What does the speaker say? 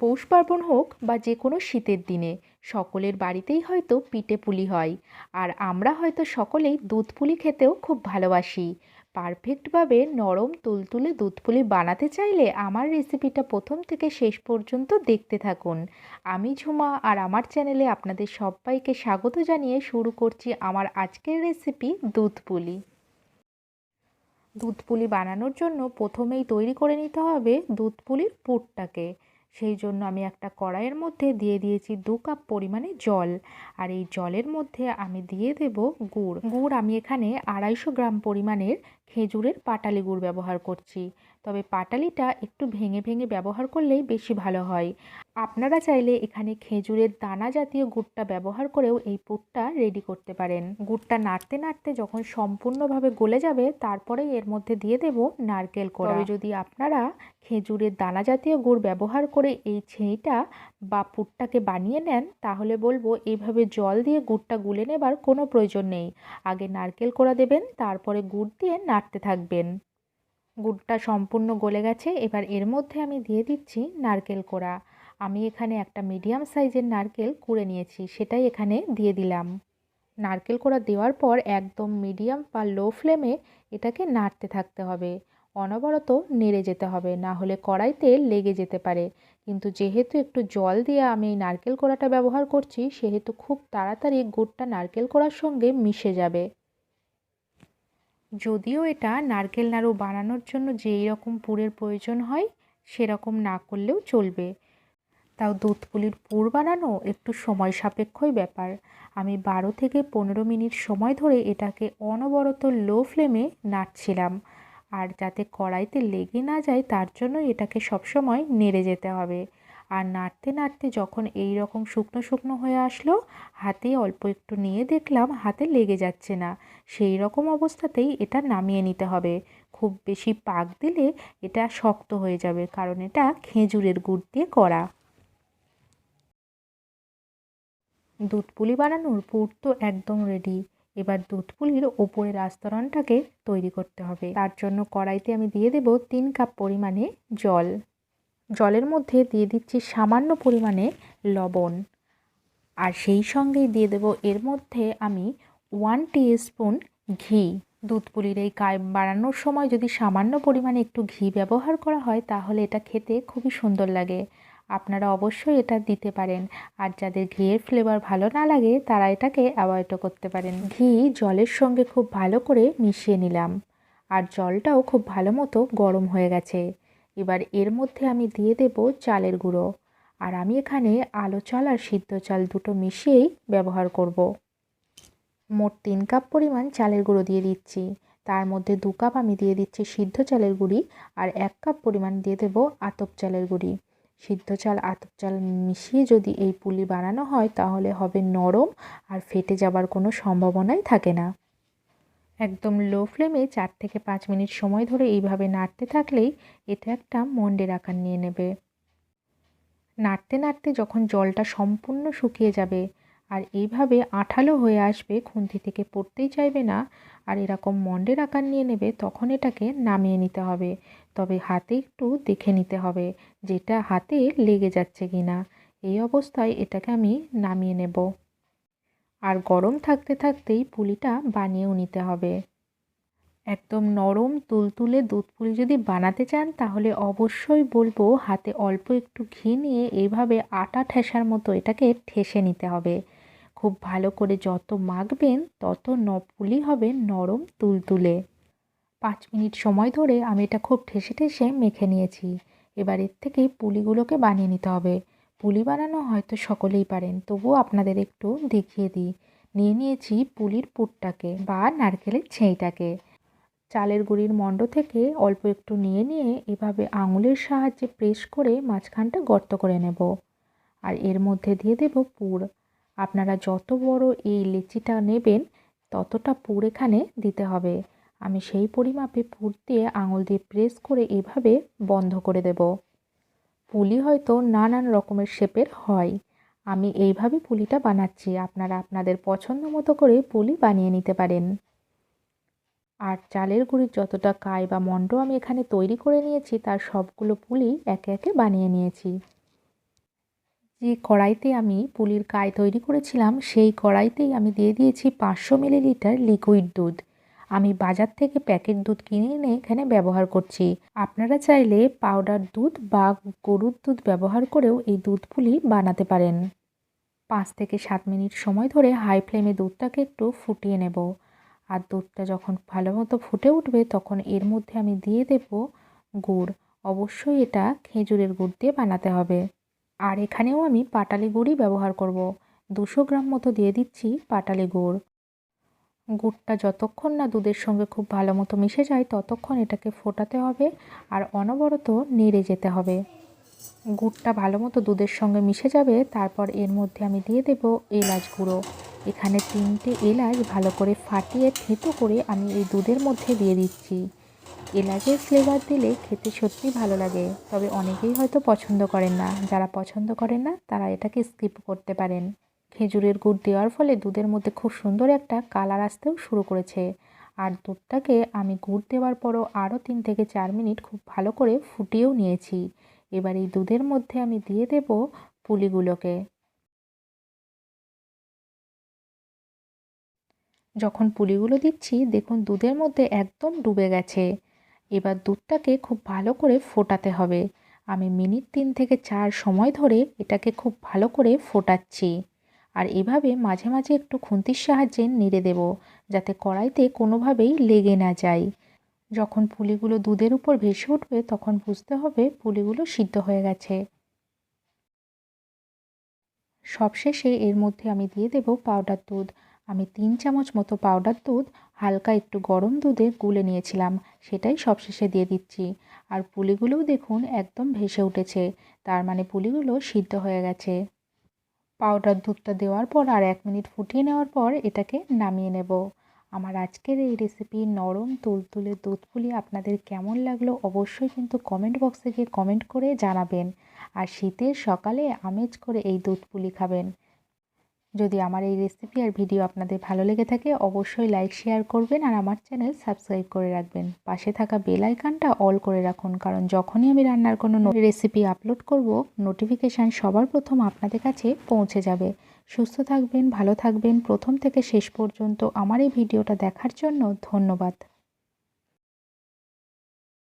পৌষ পার্বণ হোক বা যে কোনো শীতের দিনে, সকলের বাড়িতেই হয়তো পিঠে পুলি হয়। আর আমরা হয়তো সকলেই দুধ পুলি খেতেও খুব ভালোবাসি। পারফেক্টভাবে নরম তুলতুলে দুধ পুলি বানাতে চাইলে আমার রেসিপিটা প্রথম থেকে শেষ পর্যন্ত দেখতে থাকুন। আমি ঝুমা আর আমার চ্যানেলে আপনাদের সবাইকে স্বাগত জানিয়ে শুরু করছি আমার আজকের রেসিপি দুধ পুলি। দুধ পুলি বানানোর জন্য প্রথমেই তৈরি করে নিতে হবে দুধ পুলির পুরটাকে। সেই জন্য আমি একটা কড়াইয়ের মধ্যে দিয়ে দিয়েছি দু কাপ পরিমাণে জল। আর এই জলের মধ্যে আমি দিয়ে দেব গুড়। গুড় আমি এখানে আড়াইশো গ্রাম পরিমাণের খেজুরের পাটালি গুড় ব্যবহার করছি। তবে পাটালিটা একটু ভেঙে ভেঙে ব্যবহার করলেই বেশি ভালো হয়। আপনারা চাইলে এখানে খেজুরের দানা জাতীয় গুড়টা ব্যবহার করেও এই পুরটা রেডি করতে পারেন। গুড়টা নাড়তে নাড়তে যখন সম্পূর্ণভাবে গলে যাবে তারপরে এর মধ্যে দিয়ে দেব নারকেল কোড়া। যদি আপনারা খেজুরের দানা জাতীয় গুড় ব্যবহার করে এই ছেঁইটা বা পুরটাকে বানিয়ে নেন, তাহলে বলব এইভাবে জল দিয়ে গুড়টা গুলে নেবার কোনো প্রয়োজন নেই। আগে নারকেল কোড়া দেবেন, তারপরে গুড় দিয়ে নাড়তে থাকবেন। গুড়টা সম্পূর্ণ গলে গেছে। এবার এর মধ্যে আমি দিয়ে দিচ্ছি নারকেল কোড়া। আমি এখানে একটা মিডিয়াম সাইজের নারকেল কুড়ে নিয়েছি, সেটাই এখানে দিয়ে দিলাম। নারকেল কোড়া দেওয়ার পর একদম মিডিয়াম বা লো ফ্লেমে এটাকে নাড়তে থাকতে হবে। অনবরত নেড়ে যেতে হবে, না হলে কড়াইতে লেগে যেতে পারে। কিন্তু যেহেতু একটু জল দিয়ে আমি এই নারকেল কোড়াটা ব্যবহার করছি, সেহেতু খুব তাড়াতাড়ি গুড়টা নারকেল কোড়ার সঙ্গে মিশে যাবে। যদিও এটা নারকেল নাড়ু বানানোর জন্য যেই রকম পুরের প্রয়োজন হয়, সেরকম না করলেও চলবে। তাও দুধ পুলির পুর বানানো একটু সময় সাপেক্ষই ব্যাপার। আমি বারো থেকে পনেরো মিনিট সময় ধরে এটাকে অনবরত লো ফ্লেমে নাড়ছিলাম। আর যাতে কড়াইতে লেগে না যায়, তার জন্য এটাকে সবসময় নেড়ে যেতে হবে। আর নাড়তে নাড়তে যখন এই রকম শুকনো শুকনো হয়ে আসলো, হাতে অল্প একটু নিয়ে দেখলাম হাতে লেগে যাচ্ছে না। সেই রকম অবস্থাতেই এটা নামিয়ে নিতে হবে। খুব বেশি পাক দিলে এটা শক্ত হয়ে যাবে, কারণ এটা খেজুরের গুড় দিয়ে করা। দুধ পুলি বানানোর পুর তো একদম রেডি এবার দুধ পুলির ওপরের আস্তরণটাকে তৈরি করতে হবে। তার জন্য কড়াইতে আমি দিয়ে দেব তিন কাপ পরিমাণে জল। জলের মধ্যে দিয়ে দিচ্ছি সামান্য পরিমাণে লবণ। আর সেই সঙ্গেই দিয়ে দেব এর মধ্যে আমি ওয়ান স্পুন ঘি। দুধ পুলির এই কায় বানানোর সময় যদি সামান্য পরিমাণে একটু ঘি ব্যবহার করা হয়, তাহলে এটা খেতে খুবই সুন্দর লাগে। আপনারা অবশ্যই এটা দিতে পারেন। আর যাদের ঘিয়ের ফ্লেভার ভালো না লাগে, তারা এটাকে অ্যাভয়েডও করতে পারেন। ঘি জলের সঙ্গে খুব ভালো করে মিশিয়ে নিলাম। আর জলটাও খুব ভালো মতো গরম হয়ে গেছে। এবার এর মধ্যে আমি দিয়ে দেব চালের গুঁড়ো। আর আমি এখানে আলো চাল আর সিদ্ধ চাল দুটো মিশিয়েই ব্যবহার করব। মোট তিন কাপ পরিমাণ চালের গুঁড়ো দিয়ে দিচ্ছি। তার মধ্যে দু কাপ আমি দিয়ে দিচ্ছি সিদ্ধ চালের গুঁড়ি আর এক কাপ পরিমাণ দিয়ে দেব আতপ চালের গুঁড়ি। সিদ্ধ চাল, আতপ চাল মিশিয়ে যদি এই পুলি বানানো হয় তাহলে হবে নরম আর ফেটে যাবার কোনো সম্ভাবনাই থাকে না। একদম লো ফ্লেমে চার থেকে পাঁচ মিনিট সময় ধরে এইভাবে নাড়তে থাকলেই এটা একটা মন্ডের আকার নিয়ে নেবে। নাড়তে নাড়তে যখন জলটা সম্পূর্ণ শুকিয়ে যাবে আর এইভাবে আঠালো হয়ে আসবে, খুন্তি থেকে পড়তেই চাইবে না আর এরকম মন্ডের আকার নিয়ে নেবে, তখন এটাকে নামিয়ে নিতে হবে। তবে হাতে একটু দেখে নিতে হবে যেটা হাতে লেগে যাচ্ছে কি না এই অবস্থায় এটাকে আমি নামিয়ে নেব। আর গরম থাকতে থাকতেই পুলিটা বানিয়েও নিতে হবে। একদম নরম তুলতুলে দুধ পুলি যদি বানাতে চান, তাহলে অবশ্যই বলব হাতে অল্প একটু ঘি নিয়ে এইভাবে আটা ঠেসার মতো এটাকে ঠেসে নিতে হবে। খুব ভালো করে যত মাখবেন, তত ন পুলি হবে নরম তুলতুলে। পাঁচ মিনিট সময় ধরে আমি এটা খুব ঠেসে ঠেসে মেখে নিয়েছি। এবার এর থেকে পুলিগুলোকে বানিয়ে নিতে হবে। পুলি বানানো হয়তো সকলেই পারেন, তবুও আপনাদের একটু দেখিয়ে দিই। নিয়ে নিয়েছি পুলির পুরটাকে বা নারকেলের ছেঁইটাকে। চালের গুঁড়ির মণ্ড থেকে অল্প একটু নিয়ে নিয়ে এভাবে আঙুলের সাহায্যে প্রেস করে মাঝখানটা গর্ত করে নেব। আর এর মধ্যে দিয়ে দেব পুর। আপনারা যত বড় এই লিচিটা নেবেন, ততটা পুর এখানে দিতে হবে। আমি সেই পরিমাপে পুর দিয়ে আঙুল দিয়ে প্রেস করে এভাবে বন্ধ করে দেব। পুলি হয়তো নানান রকমের শেপের হয়। আমি এইভাবে পুলিটা বানাচ্ছি। আপনারা আপনাদের পছন্দ মতো করে পুলি বানিয়ে নিতে পারেন। আর চালের গুঁড়ির যতটা কাই বা মণ্ড আমি এখানে তৈরি করে নিয়েছি, তার সবগুলো পুলি একে একে বানিয়ে নিয়েছি। যে কড়াইতে আমি পুলির কায় তৈরি করেছিলাম, সেই কড়াইতেই আমি দিয়ে দিয়েছি পাঁচশো মিলিলিটার লিকুইড দুধ। আমি বাজার থেকে প্যাকেট দুধ কিনে এনে এখানে ব্যবহার করছি। আপনারা চাইলে পাউডার দুধ বা গরুর দুধ ব্যবহার করেও এই দুধ পুলি বানাতে পারেন। পাঁচ থেকে সাত মিনিট সময় ধরে হাই ফ্লেমে দুধটাকে একটু ফুটিয়ে নেব। আর দুধটা যখন ভালো মতো ফুটে উঠবে, তখন এর মধ্যে আমি দিয়ে দেব গুড়। অবশ্যই এটা খেজুরের গুড় দিয়ে বানাতে হবে। আর এখানেও আমি পাটালি গুড়ই ব্যবহার করব। দুশো গ্রাম মতো দিয়ে দিচ্ছি পাটালি গুড়। গুড়টা যতক্ষণ না দুধের সঙ্গে খুব ভালো মতো মিশে যায়, ততক্ষণ এটাকে ফোটাতে হবে আর অনবরত নেড়ে যেতে হবে। গুড়টা ভালো মতো দুধের সঙ্গে মিশে যাবে, তারপর এর মধ্যে আমি দিয়ে দেব এলাচ গুঁড়ো। এখানে তিনটে এলাচ ভালো করে ফাটিয়ে থেতো করে আমি এই দুধের মধ্যে দিয়ে দিচ্ছি। এলাচের ফ্লেভার দিলে খেতে সত্যি ভালো লাগে, তবে অনেকেই হয়তো পছন্দ করেন না। যারা পছন্দ করেন না, তারা এটাকে স্কিপ করতে পারেন। খেজুরের গুড় দেওয়ার ফলে দুধের মধ্যে খুব সুন্দর একটা কালার আসতেও শুরু করেছে। আর দুধটাকে আমি গুড় দেওয়ার পরও আরও তিন থেকে চার মিনিট খুব ভালো করে ফুটিয়েও নিয়েছি। এবার এই দুধের মধ্যে আমি দিয়ে দেব পুলিগুলোকে। যখন পুলিগুলো দিচ্ছি, দেখুন দুধের মধ্যে একদম ডুবে গেছে। এবার দুধটাকে খুব ভালো করে ফোটাতে হবে। আমি মিনিট তিন থেকে চার সময় ধরে এটাকে খুব ভালো করে ফোটাচ্ছি। আর এভাবে মাঝে মাঝে একটু খুন্তির সাহায্যে নেড়ে দেব, যাতে কড়াইতে কোনোভাবেই লেগে না যায়। যখন পুলিগুলো দুধের উপর ভেসে উঠবে, তখন বুঝতে হবে পুলিগুলো সিদ্ধ হয়ে গেছে। সবশেষে এর মধ্যে আমি দিয়ে দেব পাউডার দুধ। আমি তিন চামচ মতো পাউডার দুধ, হালকা একটু গরম দুধে গুলে নিয়েছিলাম, সেটাই সবশেষে দিয়ে দিচ্ছি। আর পুলিগুলোও দেখুন একদম ভেসে উঠেছে, তার মানে পুলিগুলো সিদ্ধ হয়ে গেছে। পাউডার দুধটা দেওয়ার পর আর এক মিনিট ফুটিয়ে নেওয়ার পর এটাকে নামিয়ে নেব। আমার আজকের এই রেসিপি নরম তুলতুলে দুধ পুলি আপনাদের কেমন লাগল অবশ্যই কিন্তু কমেন্ট বক্সে গিয়ে কমেন্ট করে জানাবেন। আর শীতের সকালে আমেজ করে এই দুধ পুলি খাবেন। যদি আমার এই রেসিপি আর ভিডিও আপনাদের ভালো লেগে থাকে, অবশ্যই লাইক শেয়ার করবেন আর আমার চ্যানেল সাবস্ক্রাইব করে রাখবেন। পাশে থাকা বেল আইকনটা অল করে রাখুন, কারণ যখনই আমি রান্নার কোনো রেসিপি আপলোড করব নোটিফিকেশান সবার প্রথম আপনাদের কাছে পৌঁছে যাবে। সুস্থ থাকবেন, ভালো থাকবেন। প্রথম থেকে শেষ পর্যন্ত আমার এই ভিডিওটা দেখার জন্য ধন্যবাদ।